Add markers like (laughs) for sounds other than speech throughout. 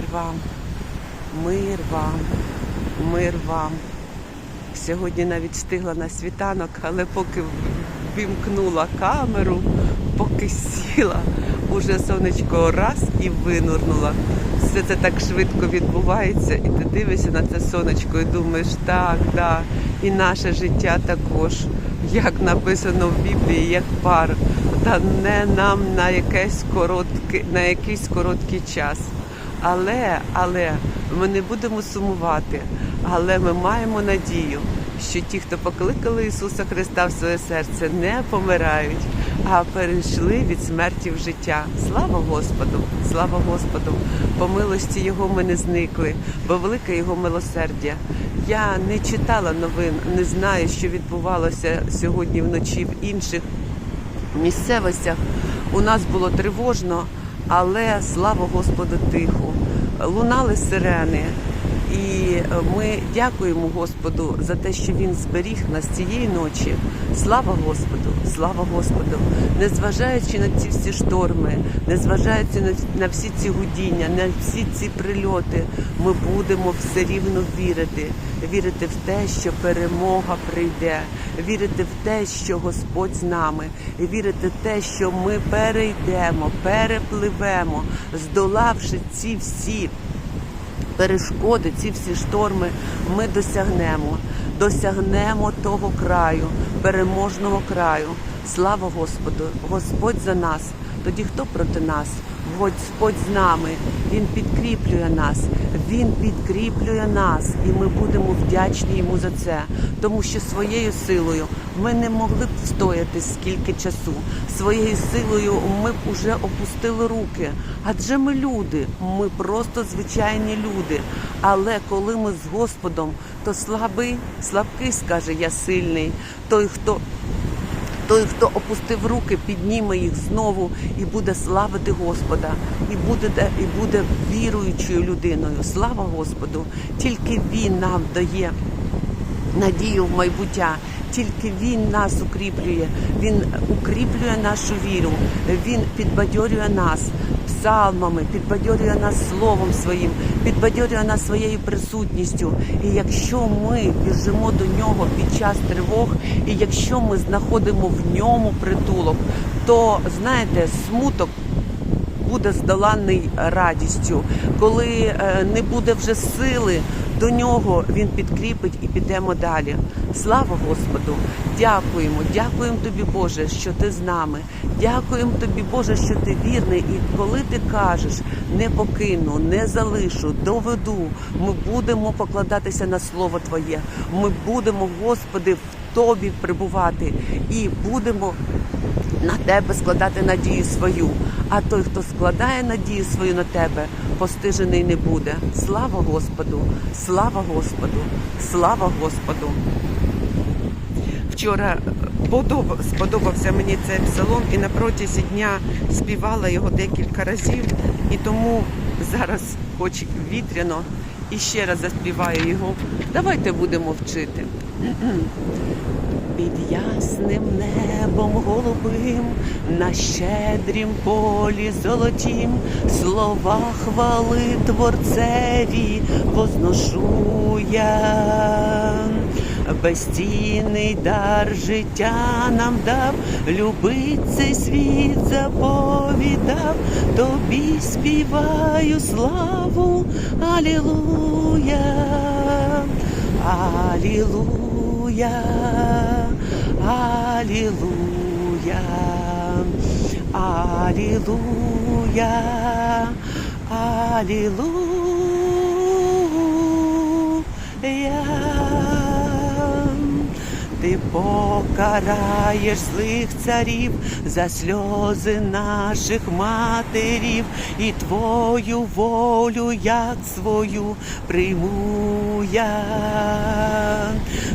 Мир вам, мир вам, мир вам. Сьогодні навіть встигла на світанок, але поки вімкнула камеру, поки сіла, уже сонечко раз і винурнула. Все це так швидко відбувається, і ти дивишся на це сонечко і думаєш, так, так, і наше життя також, як написано в Біблії, як пар, та не нам на якесь коротке, на якийсь короткий час. Але, але ми не будемо сумувати, але ми маємо надію, що ті, хто покликали Ісуса Христа в своє серце, не помирають, а перейшли від смерті в життя. Слава Господу! Слава Господу! По милості Його ми не зникли, бо велике Його милосердя. Я не читала новин, не знаю, що відбувалося сьогодні вночі в інших місцевостях. У нас було тривожно, але слава Господу тихо. Лунали сирени. І ми дякуємо Господу за те, що Він зберіг нас цієї ночі. Слава Господу, слава Господу! Незважаючи на ці всі шторми, незважаючи на, на всі ці гудіння, на всі ці прильоти, ми будемо все рівно вірити, вірити в те, що перемога прийде, вірити в те, що Господь з нами, вірити в те, що ми перейдемо, перепливемо, здолавши ці всі перешкоди, ці всі шторми, ми досягнемо, досягнемо того краю, переможного краю. Слава Господу! Господь за нас. Тоді хто проти нас? Господь з нами, Він підкріплює нас, Він підкріплює нас, і ми будемо вдячні йому за це, тому що своєю силою ми не могли б встояти скільки часу. Своєю силою ми б уже опустили руки. Адже ми люди, ми просто звичайні люди. Але коли ми з Господом, то слабий, слабкий скаже я сильний. Той, хто той, хто опустив руки, підніме їх знову і буде славити Господа, і буде і буде віруючою людиною. Слава Господу! Тільки Він нам дає надію в майбуття. Тільки він нас укріплює, він укріплює нашу віру, він підбадьорює нас псалмами, підбадьорює нас словом своїм, підбадьорює нас своєю присутністю. І якщо ми біжимо до нього під час тривог, і якщо ми знаходимо в ньому притулок, то знаєте, смуток буде здоланий радістю, коли е, не буде вже сили. До нього він підкріпить і підемо далі. Слава Господу! Дякуємо, дякуємо тобі, Боже, що ти з нами. Дякуємо тобі, Боже, що ти вірний. І коли ти кажеш не покину, не залишу, доведу, ми будемо покладатися на слово Твоє. Ми будемо, Господи, в Тобі прибувати і будемо на тебе складати надію свою. А той, хто складає надію свою на тебе, постижений не буде. Слава Господу! Слава Господу! Слава Господу! Вчора подоб- сподобався мені цей псалом і на протязі дня співала його декілька разів, і тому зараз, хоч вітряно, і ще раз заспіваю його. Давайте будемо вчити. (clears throat) Під ясним небом голубим, на щедрім полі золотім, слова хвали творцеві возношу я. Безцінний дар життя нам дав, любить цей світ заповідав, тобі співаю славу, Алілуя, Алілуя, Алілуя, Алілуя, Алілуя. Ти покараєш злих царів за сльози наших матерів, і твою волю, як свою, прийму я.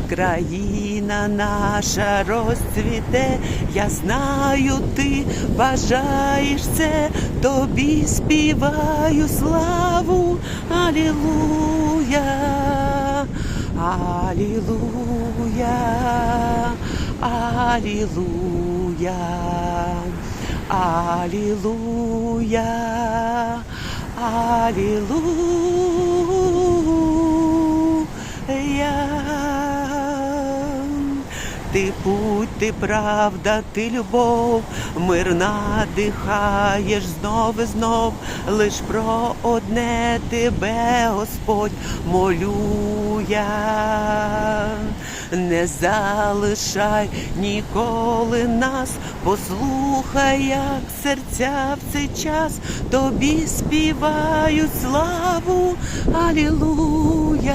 Країна наша розцвіте, я знаю, ти бажаєш це, тобі співаю славу, Алілуя. Алілуя, Алілуя, Алілуя, Ти путь, ти правда, ти любов, мир надихаєш знов і знов, лиш про одне тебе, Господь, молю я. Не залишай ніколи нас, послухай, як серця в цей час тобі співають славу, Алілуя,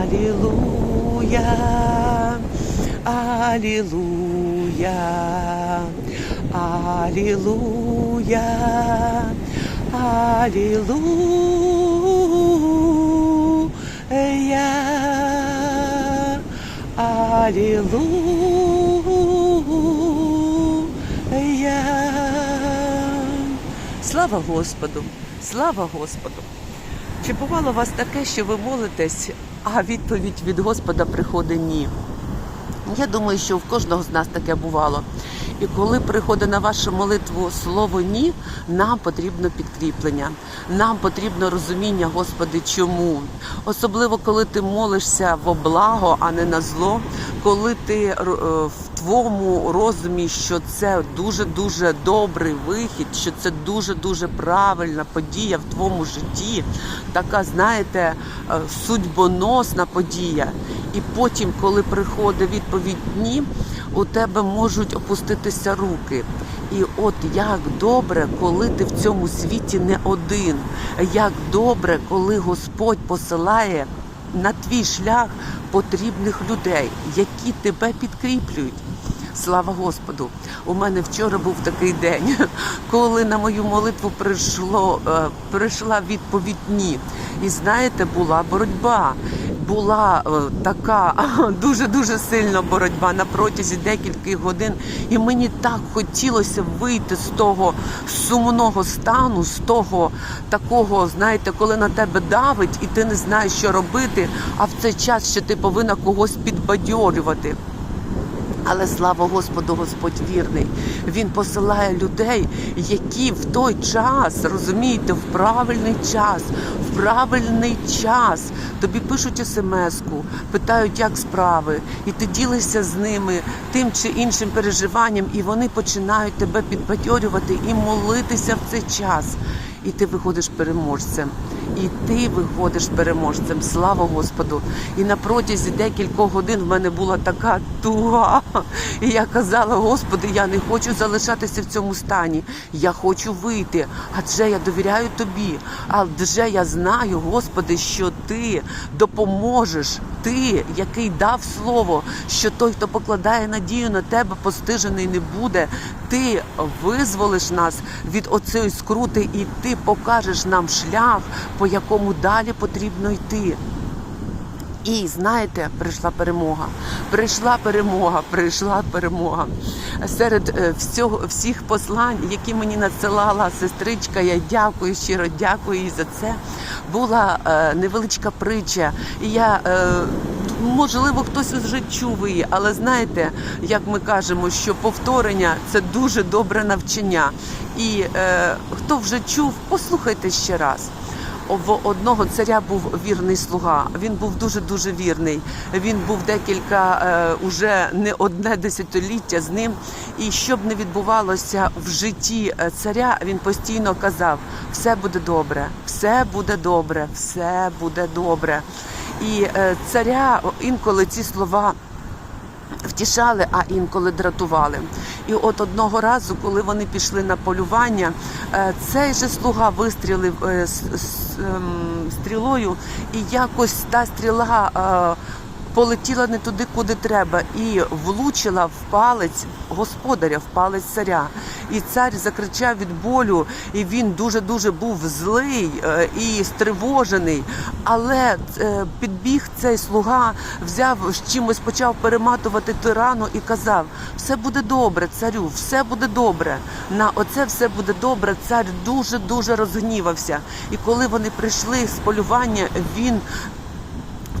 Алілуя, Алілуя, Алілуя, Алілуя. Алілуя. Слава Господу! Слава Господу! Чи бувало у вас таке, що ви молитесь, а відповідь від Господа приходить ні? Я думаю, що в кожного з нас таке бувало. І коли приходить на вашу молитву слово ні, нам потрібно підкріплення, нам потрібно розуміння, Господи, чому. Особливо, коли ти молишся во благо, а не на зло, коли ти е, в твоєму розумі, що це дуже-дуже добрий вихід, що це дуже-дуже правильна подія в твоєму житті, така, знаєте, е, судьбоносна подія. І потім, коли приходить відповідь ні, у тебе можуть опуститися руки. І от як добре, коли ти в цьому світі не один. Як добре, коли Господь посилає на твій шлях потрібних людей, які тебе підкріплюють. Слава Господу! У мене вчора був такий день, (laughs) коли на мою молитву прийшло, е, прийшла відповідь ні. І знаєте, була боротьба. Була е, така (laughs) дуже дуже сильна боротьба на протязі декількох годин, і мені так хотілося вийти з того сумного стану, з того такого, знаєте, коли на тебе давить, і ти не знаєш, що робити. А в цей час ще ти повинна когось підбадьорювати. Але слава Господу, Господь вірний. Він посилає людей, які в той час, розумієте, в правильний час, в правильний час тобі пишуть смс-ку, питають, як справи, і ти ділишся з ними тим чи іншим переживанням, і вони починають тебе підбадьорювати і молитися в цей час. І ти виходиш переможцем. І ти виходиш переможцем. Слава Господу! І на протязі декількох годин в мене була така туга. І я казала, Господи, я не хочу залишатися в цьому стані. Я хочу вийти, адже я довіряю тобі. Адже я знаю, Господи, що ти допоможеш. Ти, який дав слово, що той, хто покладає надію на тебе, постижений не буде. Ти визволиш нас від оцеї скрути, і ти покажеш нам шлях, по якому далі потрібно йти. І знаєте, прийшла перемога. Прийшла перемога, прийшла перемога. Серед е, всього всіх послань, які мені надсилала сестричка, я дякую щиро дякую їй за це. Була е, невеличка притча. Я е, можливо хтось вже чув її, але знаєте, як ми кажемо, що повторення це дуже добре навчання. І е, хто вже чув, послухайте ще раз в одного царя був вірний слуга. Він був дуже дуже вірний. Він був декілька е, уже не одне десятиліття з ним. І що б не відбувалося в житті е, царя, він постійно казав: все буде добре, все буде добре, все буде добре. І е, царя інколи ці слова. Втішали, а інколи дратували. І от одного разу, коли вони пішли на полювання, цей же слуга вистрілив ем, стрілою, і якось та стріла е, полетіла не туди, куди треба, і влучила в палець господаря, в палець царя. І цар закричав від болю, і він дуже дуже був злий е, і стривожений. Але е, підбіг цей слуга, взяв з чимось, почав перематувати ту рану і казав: все буде добре, царю, все буде добре. На оце все буде добре. Цар дуже дуже розгнівався. І коли вони прийшли з полювання, він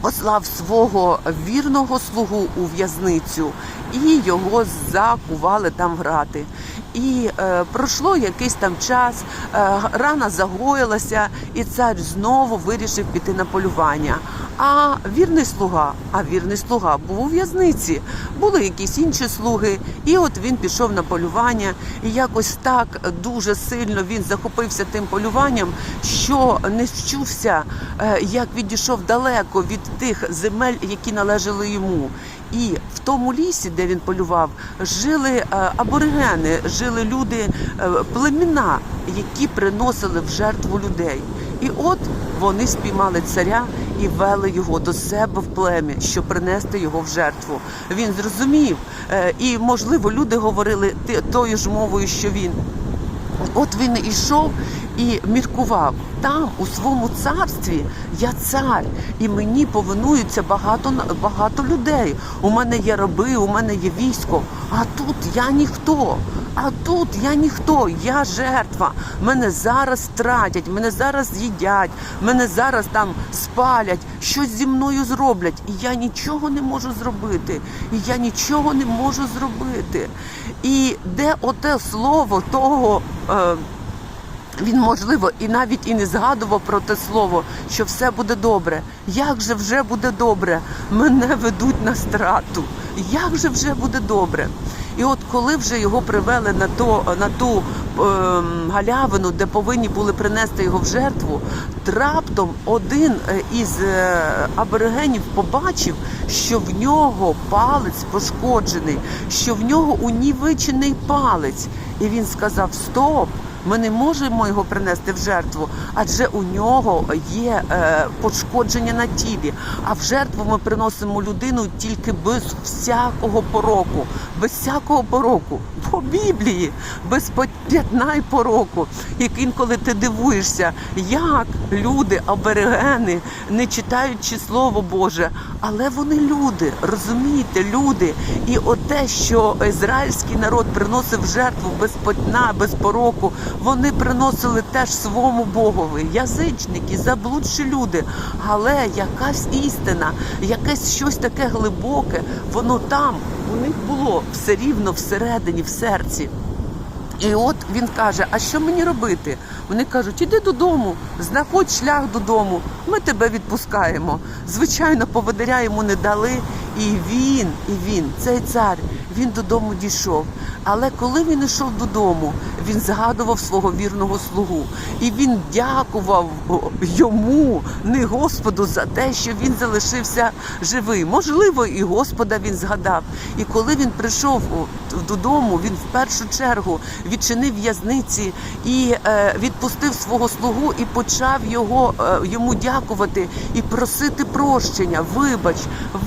послав свого вірного слугу у в'язницю і його закували там грати. І е, пройшло якийсь там час, е, рана загоїлася, і цар знову вирішив піти на полювання. А вірний слуга, а вірний слуга був у в'язниці. Були якісь інші слуги, і от він пішов на полювання, і якось так дуже сильно він захопився тим полюванням, що не вчувся, е, як відійшов далеко від тих земель, які належали йому. І в тому лісі, де він полював, жили е, аборигени, жили люди, е, племена, які приносили в жертву людей. І от вони спіймали царя і вели його до себе в плем'я, щоб принести його в жертву. Він зрозумів, е, і можливо, люди говорили тою ж мовою, що він. От він ішов і міркував. Там, у своєму царстві, я цар, і мені повинуються багато багато людей. У мене є раби, у мене є військо. А тут я ніхто. А тут я ніхто, я жертва. Мене зараз тратять, мене зараз з'їдять, мене зараз там спалять, щось зі мною зроблять. І я нічого не можу зробити. І я нічого не можу зробити. І де оте слово того. Е, він, можливо, і навіть і не згадував про те слово, що все буде добре. Як же вже буде добре? Мене ведуть на страту. Як же вже буде добре? І от коли вже його привели на то на ту ем, галявину, де повинні були принести його в жертву, раптом один е, із е, аборигенів побачив, що в нього палець пошкоджений, що в нього унівечений палець. І він сказав: Стоп! Ми не можемо його принести в жертву, адже у нього є е, пошкодження на тілі. А в жертву ми приносимо людину тільки без всякого пороку, без всякого пороку. По Біблії, без п'ятна й пороку. Як інколи ти дивуєшся, як люди, аборигени, не читаючи Слово Боже, але вони люди, розумієте, люди. І оте, що ізраїльський народ приносив жертву без пятна, без пороку, вони приносили теж своєму Богові. Язичники, заблудші люди. Але якась істина, якесь щось таке глибоке, воно там у них було все рівно всередині, в серці. І от він каже: А що мені робити? Вони кажуть, іди додому, знаходь шлях додому, ми тебе відпускаємо. Звичайно, поводиря йому не дали. І він, і він, цей цар, він додому дійшов. Але коли він йшов додому, він згадував свого вірного слугу. І він дякував йому, не Господу, за те, що він залишився живий. Можливо, і Господа він згадав. І коли він прийшов додому, він в першу чергу відчинив в'язниці і е, відпустив свого слугу і почав його е, йому дякувати і просити прощення. Вибач,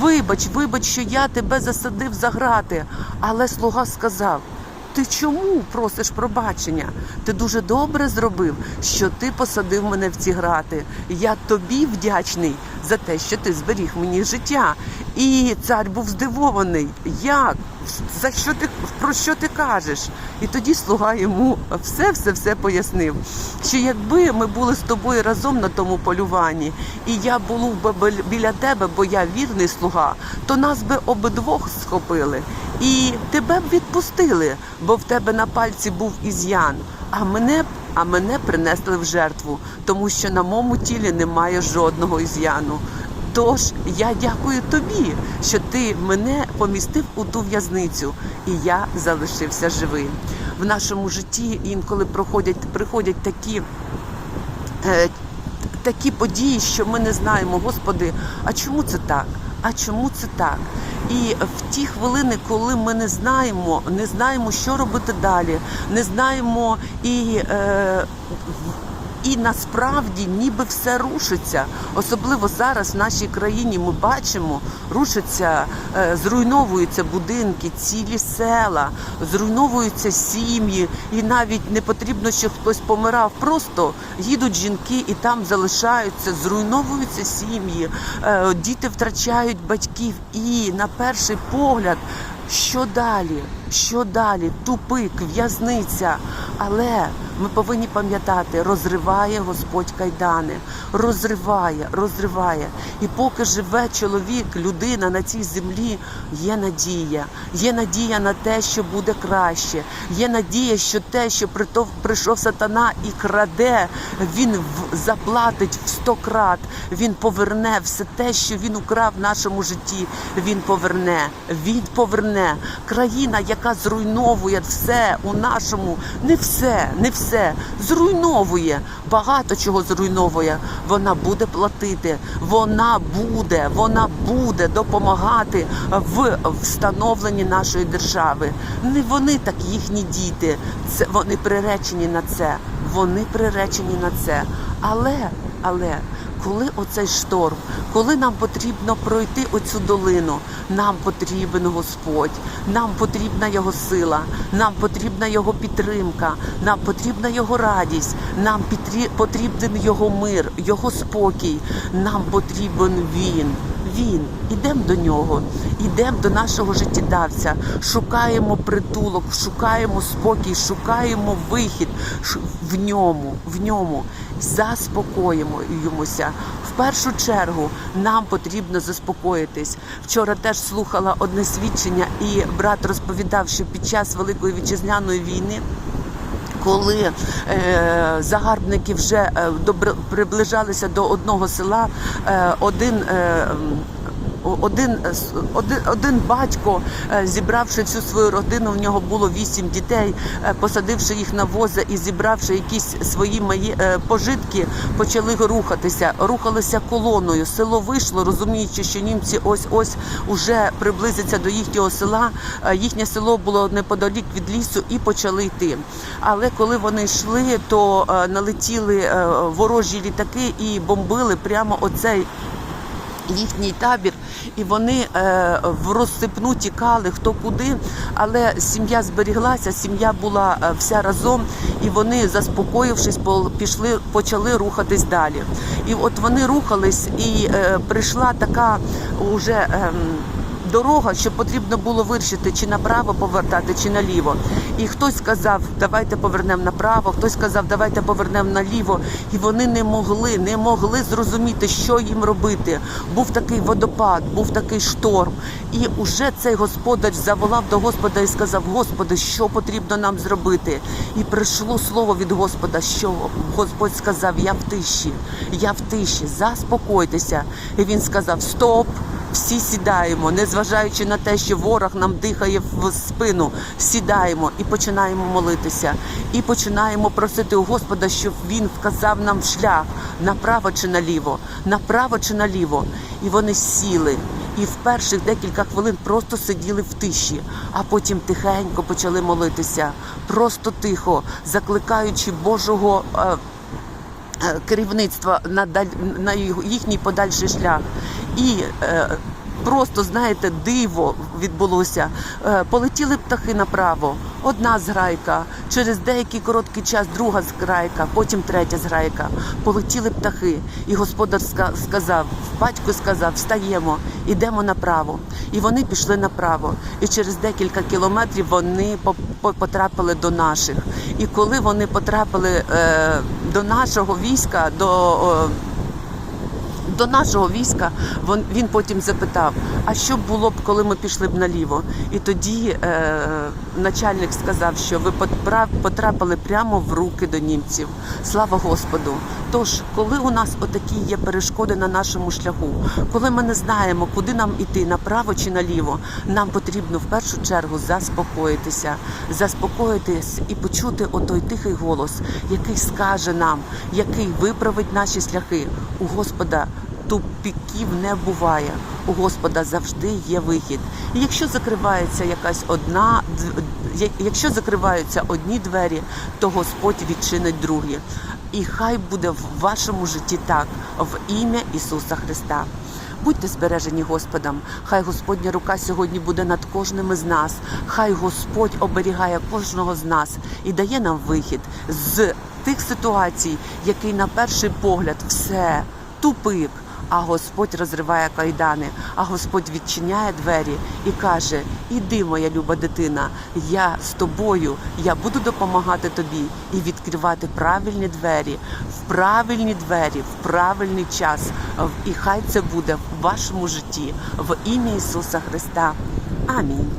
вибач, вибач, що я тебе засадив за грати. Але слуга сказав. Ти чому просиш пробачення? Ти дуже добре зробив, що ти посадив мене в ці грати. Я тобі вдячний за те, що ти зберіг мені життя. І цар був здивований. Як? За що ти про що ти кажеш? І тоді слуга йому все, все, все пояснив. Що якби ми були з тобою разом на тому полюванні, і я був би біля тебе, бо я вірний слуга, то нас би обидвох схопили. І тебе б відпустили, бо в тебе на пальці був із'ян. А мене б а мене принесли в жертву, тому що на моєму тілі немає жодного із'яну. Тож я дякую тобі, що ти мене помістив у ту в'язницю, і я залишився живим. В нашому житті інколи проходять приходять такі. Е, такі події, що ми не знаємо, Господи, а чому це так? А чому це так? І в ті хвилини, коли ми не знаємо, не знаємо, що робити далі, не знаємо і. Е, і насправді ніби все рушиться. Особливо зараз в нашій країні ми бачимо, рушиться, е, зруйновуються будинки, цілі села, зруйновуються сім'ї, і навіть не потрібно, щоб хтось помирав. Просто їдуть жінки і там залишаються, зруйновуються сім'ї, е, діти втрачають батьків. І на перший погляд, що далі? Що далі? Тупик, в'язниця. Але ми повинні пам'ятати, розриває Господь кайдани, розриває, розриває. І поки живе чоловік, людина на цій землі, є надія. Є надія на те, що буде краще. Є надія, що те, що прийшов сатана і краде, він заплатить в сто крат. Він поверне все те, що він украв в нашому житті. Він поверне. Він поверне. Країна, яка зруйновує все у нашому, не все, не все, зруйновує. Багато чого зруйновує. Вона буде платити. Вона буде, вона буде допомагати в встановленні нашої держави. Не вони так їхні діти. Це вони приречені на це. Вони приречені на це. Але, але коли оцей шторм, коли нам потрібно пройти оцю долину, нам потрібен Господь, нам потрібна Його сила, нам потрібна Його підтримка, нам потрібна Його радість, нам потрібен Його мир, Його спокій, нам потрібен Він. Він, ідемо до нього, ідемо до нашого життєдавця, шукаємо притулок, шукаємо спокій, шукаємо вихід в ньому, в ньому, заспокоїмося. В першу чергу нам потрібно заспокоїтись. Вчора теж слухала одне свідчення, і брат розповідав, що під час Великої вітчизняної війни коли е, загарбники вже е, добр- приближалися до одного села, е, один. Е, один, е, один, один батько, е, зібравши всю свою родину, в нього було вісім дітей, е, посадивши їх на воза і зібравши якісь свої мої пожитки, почали рухатися, рухалися колоною. Село вийшло, розуміючи, що німці ось ось уже приблизяться до їхнього села. Їхнє село було неподалік від лісу і почали йти. Але коли вони йшли, то налетіли ворожі літаки і бомбили прямо оцей їхній табір, і вони е, в розсипну тікали хто куди, але сім'я зберіглася, сім'я була е, вся разом, і вони, заспокоївшись, пішли, почали рухатись далі. І от вони рухались, і е, прийшла така уже. Дорога, що потрібно було вирішити, чи направо повертати, чи наліво. І хтось сказав, давайте повернемо направо, хтось сказав, давайте повернемо наліво. І вони не могли, не могли зрозуміти, що їм робити. Був такий водопад, був такий шторм. І уже цей господар заволав до Господа і сказав: Господи, що потрібно нам зробити? І прийшло слово від Господа, що Господь сказав: Я в тиші, я в тиші, заспокойтеся. І він сказав: Стоп! Всі сідаємо, незважаючи на те, що ворог нам дихає в спину, сідаємо і починаємо молитися. І починаємо просити у Господа, щоб він вказав нам шлях направо чи наліво, направо чи наліво. І вони сіли. І в перших декілька хвилин просто сиділи в тиші, а потім тихенько почали молитися, просто тихо, закликаючи Божого. Е, керівництва на їхній подальший шлях. І е, просто знаєте, диво відбулося. Е, полетіли птахи направо. Одна зграйка, через деякий короткий час друга зграйка, потім третя зграйка. Полетіли птахи, і господар ска- сказав, батько сказав, встаємо, ідемо направо. І вони пішли направо. І через декілька кілометрів вони по- по- потрапили до наших. І коли вони потрапили е, до нашого війська, до е, до нашого війська він потім запитав: а що було б, коли ми пішли б наліво? І тоді е, начальник сказав, що ви потрапили прямо в руки до німців. Слава Господу! Тож, коли у нас отакі є перешкоди на нашому шляху, коли ми не знаємо, куди нам іти, направо чи наліво, нам потрібно в першу чергу заспокоїтися, заспокоїтись і почути отой тихий голос, який скаже нам, який виправить наші шляхи. У Господа тупіків не буває. У Господа завжди є вихід. І якщо закривається якась одна, якщо закриваються одні двері, то Господь відчинить другі. І хай буде в вашому житті так, в ім'я Ісуса Христа. Будьте збережені Господом. Хай Господня рука сьогодні буде над кожним із нас. Хай Господь оберігає кожного з нас і дає нам вихід з тих ситуацій, який на перший погляд все тупик. А Господь розриває кайдани, а Господь відчиняє двері і каже: Іди, моя люба дитина, я з тобою, я буду допомагати тобі і відкривати правильні двері, в правильні двері, в правильний час. І хай це буде в вашому житті в ім'я Ісуса Христа. Амінь.